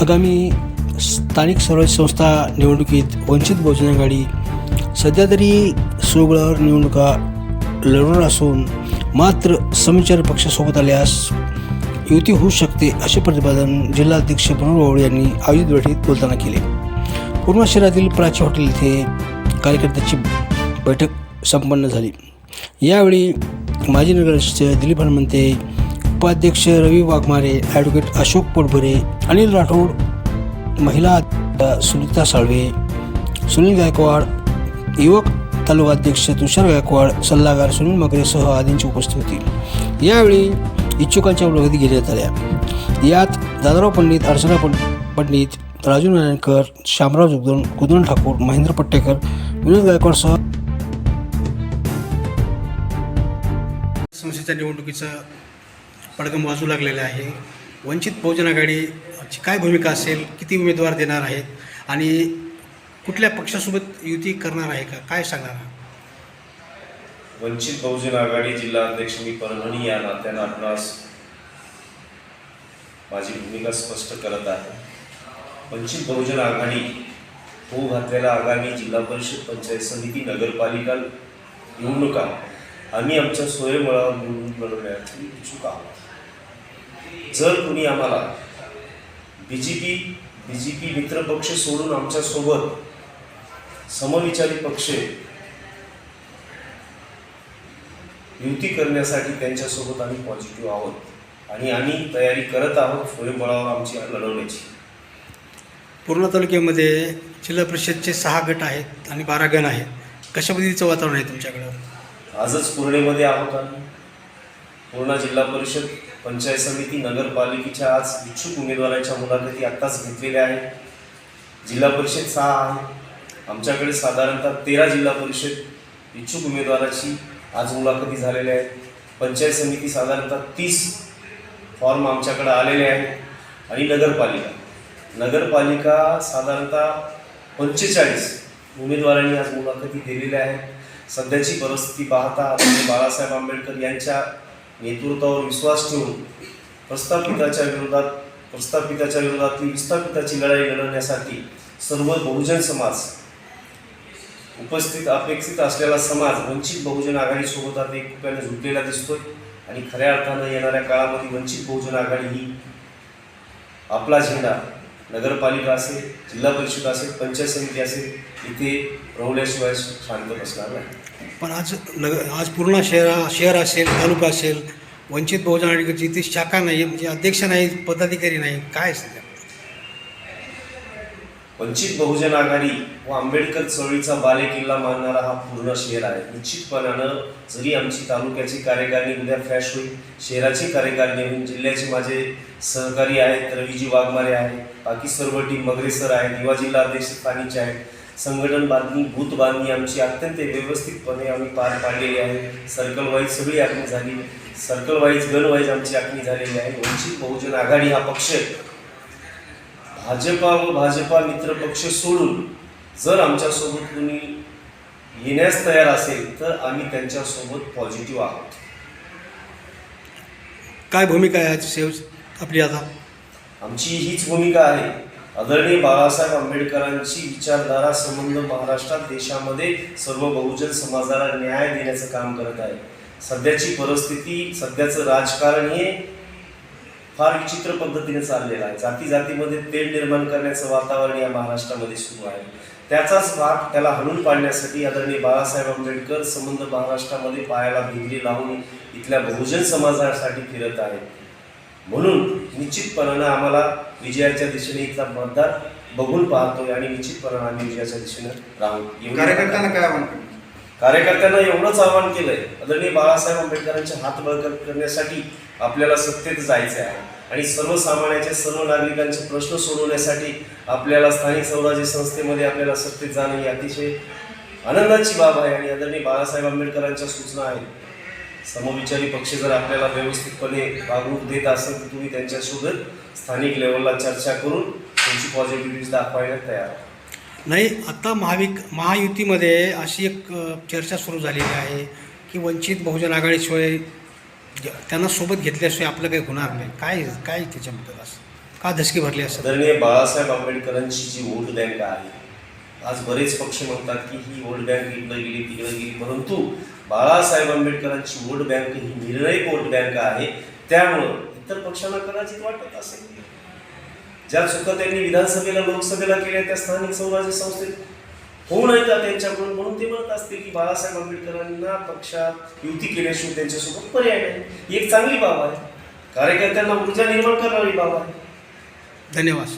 आगामी स्थानिक स्वराज्य संस्था निवडणुकीत वंचित बहुजन आघाडी सध्या तरी सोबळावर निवडणुका लढवणार असून मात्र समविचार पक्षासोबत आल्यास युती होऊ शकते असे प्रतिपादन जिल्हाध्यक्ष मनोहर बावळे यांनी आयोजित बैठकीत बोलताना केले. पूर्णा शहरातील प्राची हॉटेल येथे कार्यकर्त्यांची बैठक संपन्न झाली. यावेळी माजी नगराध्यक्ष दिलीप हनुमंते उपाध्यक्ष रवी वाघमारे ॲडव्होकेट अशोक पोटभरे अनिल राठोड महिला सुनीता साळवे सुनील गायकवाड युवक तालुका अध्यक्ष तुषार गायकवाड सल्लागार सुनील मगरेसह आदींची उपस्थित होती. यावेळी इच्छुकांच्या मुलाखती घेण्यात आल्या. यात दादाराव पंडित अर्चना पंडित राजू नारायणकर शामराव जुगदन कुदन ठाकूर महेंद्र पट्टेकर विनोद गायकवाडसह संस्थेच्या निवडणुकीचा पडगम वाजू लागलेला आहे. वंचित बहुजन आघाडीची काय भूमिका असेल किती उमेदवार देणार आहेत आणि कुठल्या पक्षासोबत युती करणार आहे का? काय सांगणार वंचित बहुजन आघाडी जिल्हा अध्यक्ष मी परभणी या नात्यानं आपणास माझी भूमिका स्पष्ट करत आहे. वंचित बहुजन आघाडी होऊ घातलेल्या आगामी जिल्हा परिषद पंचायत समिती नगरपालिका निवडणुका आम्ही आमच्या सोयीमुळावर निवडून लढवण्यासाठी इच्छुक आहोत. जर कुणी आम्हाला B J P B J P मित्रपक्ष सोडून आमच्यासोबत समविचारी पक्ष युती करण्यासाठी त्यांच्यासोबत आम्ही पॉझिटिव्ह आहोत आणि आम्ही तयारी करत आहोत स्वयंबळावर आमची लढवण्याची. पूर्णा तालुक्यामध्ये जिल्हा परिषदचे सहा गट आहेत आणि बारा गण आहेत. कशा पद्धतीचं वातावरण आहे तुमच्याकडं? आजच पूर्णेमध्ये आहोत आम्ही. पूर्णा जिल्हा परिषद पंचायत समिती नगरपालिकेच्या आज इच्छुक उमेदवारांच्या मुलाखती आत्ताच घेतलेल्या आहेत. जिल्हा परिषद सहा आहे. आमच्याकडे साधारणतः तेरा जिल्हा परिषद इच्छुक उमेदवाराची आज मुलाखती झालेल्या आहेत. पंचायत समिती साधारणतः तीस फॉर्म आमच्याकडे आलेले आहेत. आणि नगरपालिका. नगरपालिका साधारणतः पंचेचाळीस उमेदवारांनी आज मुलाखती दिलेल्या आहेत. सध्याची परिस्थिती पाहता बाळासाहेब आंबेडकर यांच्या नेतृत्वावर विश्वास ठेवून प्रस्थापिताच्या विरोधात प्रस्थापिताच्या विरोधातील विस्थापिताची लढाई लढवण्यासाठी सर्व बहुजन समाज उपस्थित अपेक्षित असलेला समाज वंचित बहुजन आघाडीसोबत आता एकमेकांना झुकलेला दिसतोय. आणि खऱ्या अर्थानं येणाऱ्या काळामध्ये वंचित बहुजन आघाडी ही आपला झेंडा नगरपालिका असेल जिल्हा परिषद असेल पंचायत समिती असेल इथे रोवल्याशिवाय शांत बसणार नाही. पण आज नग आज पूर्ण शहरा शहर असेल तालुका असेल वंचित बहुजन आघाडीची इथे शाखा नाही म्हणजे अध्यक्ष नाही पदाधिकारी नाही काय सध्या वंचित बहुजन आघाडी व आंबेडकर चळवळीचा बालेकिल्ला मानणारा हा पूर्ण शहर आहे. निश्चितपणानं जरी आमची तालुक्याची कार्यकारिणी उद्या फ्लॅश होईल शहराची कार्यकारिणी होईल जिल्ह्याचे माझे सहकारी आहेत रवीजी वाघमारे आहेत बाकी सर्व टीम मगरे सर आहेत युवा जिल्हा अध्यक्ष स्थानिकचे आहेत संघटन बांधणी भूत बांधणी आमची अत्यंत व्यवस्थितपणे आम्ही पार पाडलेली आहे. सर्कल वाईज सगळी आखणी झाली. सर्कल वाईज गण वाईज आमची आखणी झालेली आहे. वंचित बहुजन आघाडी हा पक्ष भाजपा व भाजपा मित्र पक्ष सोडून जर आमच्यासोबत कोणी येण्यास तयार असेल तर आम्ही त्यांच्यासोबत पॉझिटिव्ह आहोत. काय भूमिका आहे आज आपली आता? आमची हीच भूमिका आहे. आदरणीय बाळासाहेब आंबेडकरांची विचारधारा संबंध महाराष्ट्रात देशामध्ये सर्व बहुजन समाजाला न्याय देण्याचं काम करत आहे. सध्याची परिस्थिती सध्याचं राजकारण हे फार विचित्र पद्धतीने चाललेलं आहे. जाती जातीमध्ये तेल निर्माण करण्याचं वातावरण या महाराष्ट्रामध्ये सुरू आहे. त्याचाच भाग त्याला हणून पाडण्यासाठी आदरणीय बाळासाहेब आंबेडकर संबंध महाराष्ट्रामध्ये पायाला भिंगरी लावून इथल्या बहुजन समाजासाठी फिरत आहेत. म्हणून निश्चितपणानं आम्हाला विजयाच्या दिशेने इथला मतदार बघून पाहतोय आणि निश्चितपणानं आम्ही विजयाच्या दिशेने राहू. कार्यकर्त्यांना काय आव्हान करणार? कार्यकर्त्यांना एवढंच आवाहन केलंय. आदरणीय बाळासाहेब आंबेडकरांचे हात बळकट करण्यासाठी आपल्याला सत्तेत जायचे आहे. आणि सर्वसामान्याचे सर्व नागरिकांचे प्रश्न सोडवण्यासाठी आपल्याला स्थानिक स्वराज्य संस्थेमध्ये आपल्याला सत्तेत जाणं ही अतिशय आनंदाची बाब आहे. आणि आदरणीय बाळासाहेब आंबेडकरांच्या सूचना आहेत. समविचारी पक्ष जर आपल्याला व्यवस्थितपणे वागणूक देत असेल तर तुम्ही त्यांच्यासोबत स्थानिक लेवलला चर्चा करून त्यांची पॉझिटिव्हिटी दाखवायला तयार. नाही आता महाविक महायुतीमध्ये अशी एक चर्चा सुरू झालेली आहे की वंचित बहुजन आघाडीशिवाय त्यांना सोबत घेतल्याशिवाय आपलं काही होणार नाही. काय काय त्याच्याबद्दल असं? का धसकी भरली असं? आदरणीय बाळासाहेब आंबेडकरांची जी वोट बँक आहे आज बरेच पक्ष म्हणतात की ही वोट बँक इकडं गेली तिकडं गेली परंतु बाळासाहेब आंबेडकरांची वोट बँक ही निर्णय वोट बँक आहे. त्यामुळं इतर पक्षांना कदाचित वाटत असेल. ज्या चुका त्यांनी विधानसभेला लोकसभेला केल्या त्या स्थानिक स्वराज्य संस्थेत होऊ नये का त्यांच्याकडून? म्हणून ते म्हणत असते की बाळासाहेब आंबेडकरांना पक्षात युती केल्याशिवाय त्यांच्यासोबत पर्याय नाही. एक चांगली बाब आहे. कार्यकर्त्यांना ऊर्जा निर्माण करणारी बाब आहे. धन्यवाद.